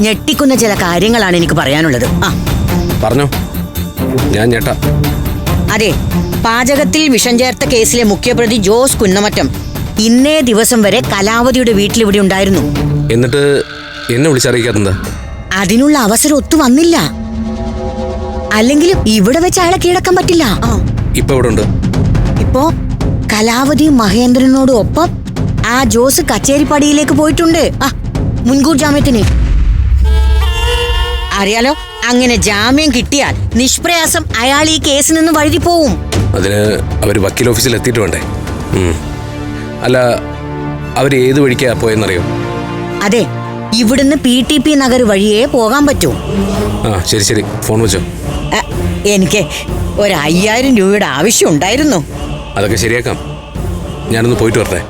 ഞെട്ടിക്കുന്ന ചില കാര്യങ്ങളാണ് എനിക്ക് പറയാനുള്ളത്. ആ. പറഞ്ഞോ. ഞാൻ ഞെട്ട. അതെ പാചകത്തിൽ വിഷം ചേർത്ത കേസിലെ മുഖ്യപ്രതി ജോസ് കുന്നമറ്റം ഇന്നേ ദിവസം വരെ കലാവതിയുടെ വീട്ടിൽ ഇവിടെ ഉണ്ടായിരുന്നു. എന്നിട്ട് എന്നെ വിളിച്ചറിയിക്കാത്ത അതിനുള്ള അവസരം ഒത്തു വന്നില്ല. അല്ലെങ്കിലും ഇവിടെ വെച്ച് അയാളെ കീഴടക്കാൻ പറ്റില്ല. ആ. ഇപ്പൊ ഇവിടെ ഉണ്ട് ഇപ്പോ കലാവതി മഹേന്ദ്രനോട് ഒപ്പം ആ ജോസ് കച്ചേരിപ്പടിയിലേക്ക് പോയിട്ടുണ്ട്. ആ മുൻകൂർ ജാമ്യത്തിന്. അറിയാലോ? അങ്ങനെ ജാമ്യം കിട്ടിയാൽ നിഷ്പ്രയാസം അയാൾ ഈ കേസിൽ നിന്ന് വഴുതി പോവും. അതിന് അവർ വക്കീൽ ഓഫീസിൽ എത്തിയിട്ട് വേണ്ടേ? അല്ല അവർ ഏത് വഴിക്കാ പോയെന്നറിയോ? അതെ ഇവിടുന്ന് പി ടി പി നഗർ വഴിയേ പോകാൻ പറ്റൂ. ആ ശരി ശരി. ഫോൺ വെച്ചോ. എനിക്ക് ഒരു അയ്യായിരം രൂപയുടെ ആവശ്യം ഉണ്ടായിരുന്നു. അതൊക്കെ ശരിയാക്കാം. ഞാനൊന്ന് പോയിട്ട് വരട്ടെ.